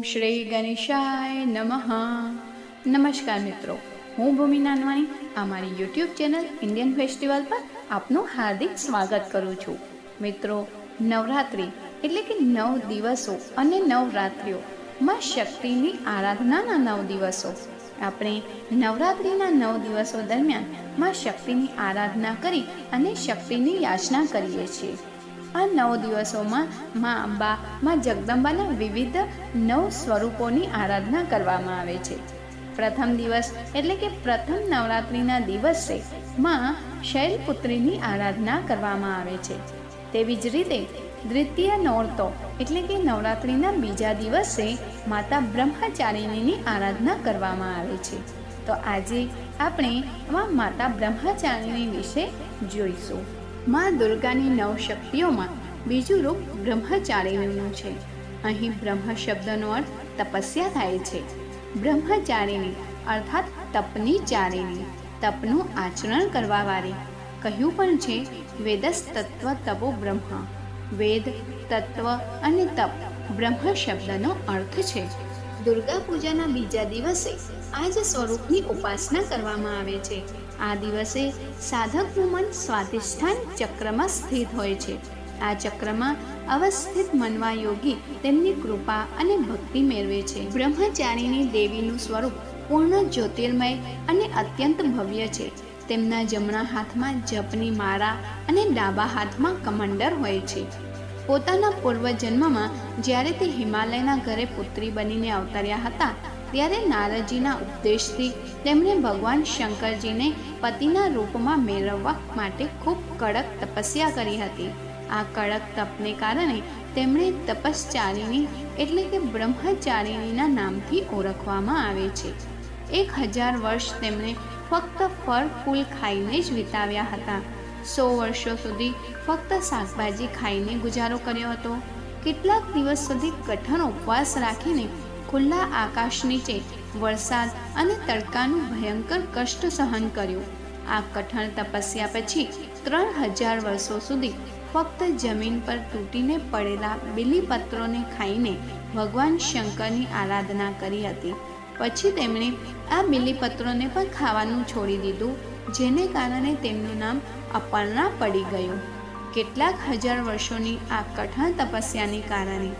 શ્રી ગણેશાય નમઃ. નમસ્કાર મિત્રો, હું ભૂમિ નાનવાણી. અમારી યુટ્યુબ ચેનલ ઇન્ડિયન ફેસ્ટિવલ પર આપનું હાર્દિક સ્વાગત કરું છું. મિત્રો, નવરાત્રિ એટલે કે નવ દિવસો અને નવરાત્રિઓ માં શક્તિની આરાધનાના નવ દિવસો. આપણે નવરાત્રિના નવ દિવસો દરમિયાનમાં શક્તિની આરાધના કરી અને શક્તિની યાચના કરીએ છીએ. આ નવ દિવસોમાં મા અંબા, માં જગદંબાના વિવિધ નવ સ્વરૂપોની આરાધના કરવામાં આવે છે. પ્રથમ દિવસ એટલે કે પ્રથમ નવરાત્રિના દિવસે માં શૈલપુત્રીની આરાધના કરવામાં આવે છે. તેવી જ રીતે દ્વિતીય નોરતો એટલે કે નવરાત્રિના બીજા દિવસે માતા બ્રહ્મચારિણીની આરાધના કરવામાં આવે છે. તો આજે આપણે માં માતા બ્રહ્મચારિણી વિશે જોઈશું. માં દુર્ગાની નવ શક્તિઓમાં બીજું રૂપ બ્રહ્મચારિણીનું છે. અહીં બ્રહ્મ શબ્દનો અર્થ તપસ્યા થાય છે. બ્રહ્મચારિણી અર્થાત તપની ચારિણી, તપનું આચરણ કરવાવાળી. કહ્યું પણ છે વેદસ તત્વ તપો બ્રહ્મ. વેદ, તત્વ અને તપ બ્રહ્મ શબ્દનો અર્થ છે. દુર્ગા પૂજાના બીજા દિવસે આ જ સ્વરૂપની ઉપાસના કરવામાં આવે છે. આ દિવસે સાધકનું મન સ્વાધિષ્ઠાન ચક્રમાં સ્થિત હોય છે. આ ચક્રમાં અવસ્થિત મનવા યોગી તેમની કૃપા અને ભક્તિ મેળવે છે. બ્રહ્મચારીની દેવીનું સ્વરૂપ પૂર્ણ જ્યોતિર્મય અને અત્યંત ભવ્ય છે. તેમના જમણા હાથમાં જપની માળા અને ડાબા હાથમાં કમંડર હોય છે. પોતાના પૂર્વજન્મમાં જ્યારે તે હિમાલયના ઘરે પુત્રી બનીને અવતર્યા હતા, ત્યારે નારદજીના ઉપદેશથી તેમણે ભગવાન શંકરજીને પતિના રૂપમાં મેળવવા માટે ખૂબ કડક તપસ્યા કરી હતી. આ કડક તપને કારણે તેમણે તપશ્ચારિણી એટલે કે બ્રહ્મચારિણીના નામથી ઓળખવામાં આવે છે. એક હજાર વર્ષ તેમણે ફક્ત ફળ, ફૂલ ખાઈને જ વિતાવ્યા હતા. સો વર્ષો સુધી ફક્ત શાકભાજી ખાઈને ગુજારો કર્યો હતો. કેટલાક દિવસ સુધી કઠણ ઉપવાસ રાખીને ખુલ્લા આકાશ નીચે વરસાદ અને તડકાનું ભયંકર કષ્ટ સહન કર્યું. આ કઠણ તપસ્યા પછી ત્રણ હજાર વર્ષો સુધી ફક્ત જમીન પર તૂટીને પડેલા બિલીપત્રોને ખાઈને ભગવાન શંકરની આરાધના કરી હતી. પછી તેમણે આ બિલીપત્રોને પણ ખાવાનું છોડી દીધું. જેને કારણે તેમનું નામ અપર્ણા પડી ગયું. કેટલાક હજાર વર્ષોની આ કઠણ તપસ્યાને કારણે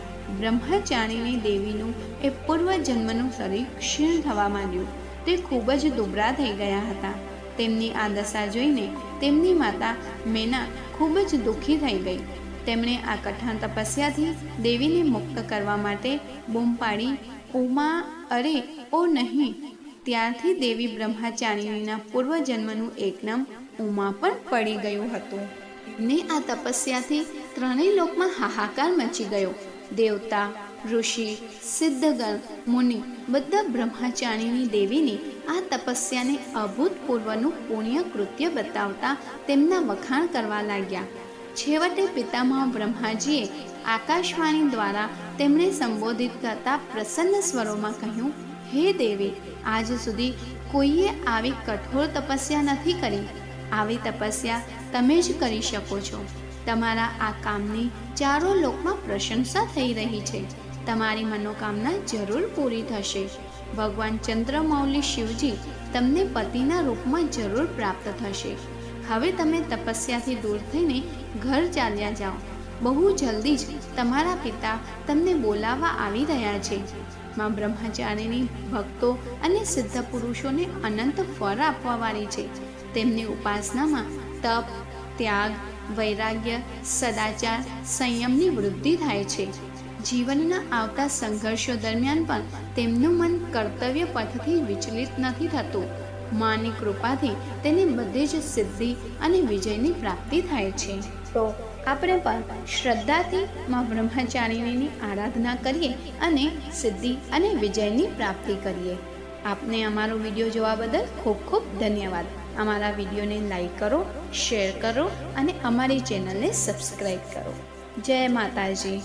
બ્રહ્મચારીણી દેવીનું એ પૂર્વ જન્મનું શરીર ક્ષીણ થવા માંડ્યું. તે ખૂબ જ દુબળા થઈ ગયા હતા. તેમની આ દશા જોઈને તેમની માતા મેના ખૂબ જ દુઃખી થઈ ગઈ. તેમણે આ કઠણ તપસ્યાથી દેવીને મુક્ત કરવા માટે બૂમ પાડી, ઉમા, અરે, ઓ નહીં ત્યારથી દેવી બ્રહ્મચારિણીના પૂર્વજન્મનું એક નામ ઉમા પણ પડી ગયું હતું. ને આ તપસ્યાથી ત્રણેય લોકમાં હાહાકાર મચી ગયો. દેવતા, ઋષિ, સિદ્ધગણ, મુનિ બધા બ્રહ્માચારીની દેવીની આ તપસ્યાને અભૂતપૂર્વનું પુણ્ય કૃત્ય બતાવતા તેમના વખાણ કરવા લાગ્યા. છેવટે પિતામહ બ્રહ્માજીએ આકાશવાણી દ્વારા તેમણે સંબોધિત કરતા પ્રસન્ન સ્વરોમાં કહ્યું હે દેવી, આજ સુધી કોઈએ આવી કઠોર તપસ્યા નથી કરી. આવી તપસ્યા તમે જ કરી શકો છો. તમારા આ કામની ચારો લોકમાં પ્રશંસા થઈ રહી છે. તમારી મનોકામના જરૂર પૂરી થશે. ભગવાન ચંદ્રમૌલી શિવજી તમને પતિના રૂપમાં જરૂર પ્રાપ્ત થશે. હવે તમે તપસ્યાથી દૂર થઈને ઘર ચાલ્યા જાઓ. બહુ જલ્દી જ તમારા પિતા તમને બોલાવવા આવી રહ્યા છે. માં બ્રહ્મચારીની ભક્તો અને સિદ્ધ પુરુષોને અનંત ફળ આપવાવાળી છે. તેમની ઉપાસનામાં તપ, ત્યાગ, વૈરાગ્ય, સદાચાર, સંયમની વૃદ્ધિ થાય છે. જીવનના આવતા સંઘર્ષો દરમિયાન પણ તેમનું મન કર્તવ્ય પથથી વિચલિત નથી થતું. માની કૃપાથી તેને બધી જ સિદ્ધિ અને વિજયની પ્રાપ્તિ થાય છે. તો આપણે પણ શ્રદ્ધાથી મા બ્રહ્મચારિણીની આરાધના કરીએ અને સિદ્ધિ અને વિજયની પ્રાપ્તિ કરીએ. આપને અમારો વીડિયો જોવા બદલ ખૂબ ખૂબ ધન્યવાદ. અમારા વિડીયોને લાઈક કરો, શેર કરો અને અમારી ચેનલને સબસ્ક્રાઈબ કરો. જય માતાજી.